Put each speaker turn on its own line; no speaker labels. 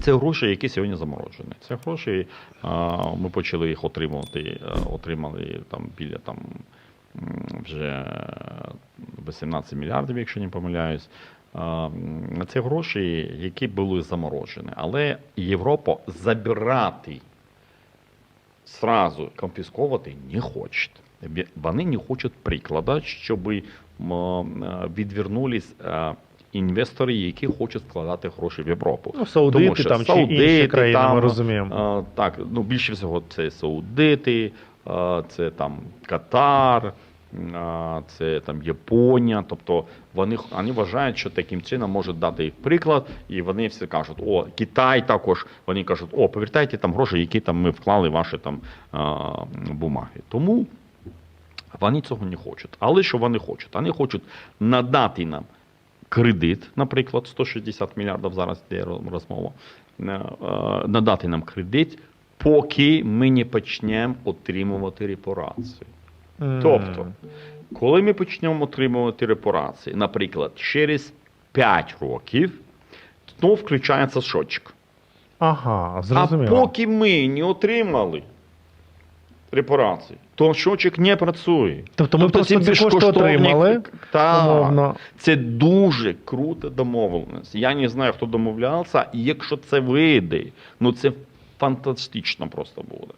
Це гроші, які сьогодні заморожені. Це гроші, ми почали їх отримувати, е, отримали там біля там вже 18 мільярдів, якщо не помиляюсь. Це гроші, які були заморожені. Але Європа забирати сразу конфісковувати не хоче. Вони не хочуть прикладу, щоб відвернулись інвестори, які хочуть складати гроші в Європу.
Ну, саудити
Тому що
там чи інші країни,
там,
ми розуміємо.
Е, Так, ну більше всього це саудити, е, це там Катар, це там Японія. Тобто вони, вони вважають, що таким чином можуть дати їх приклад, і вони всі кажуть, о, Китай також. Вони кажуть, о, повертайте там гроші, які там ми вклали ваші там бумаги. Тому вони цього не хочуть. Але що вони хочуть? Вони хочуть надати нам кредит, наприклад, 160 мільярдів зараз йде розмова, е, е, надати нам кредит, поки ми не почнемо отримувати репарації.
М.
Тобто, коли ми почнемо отримувати репарації, наприклад, через 5 років, знову включається щотчик.
Ага,
А поки ми не отримали репарації, то щотчик не працює.
Тобто ми просто ці кошти отримали,
Так. Це дуже крута домовленість. Я не знаю, хто домовлявся, і якщо це вийде, ну це фантастично просто буде.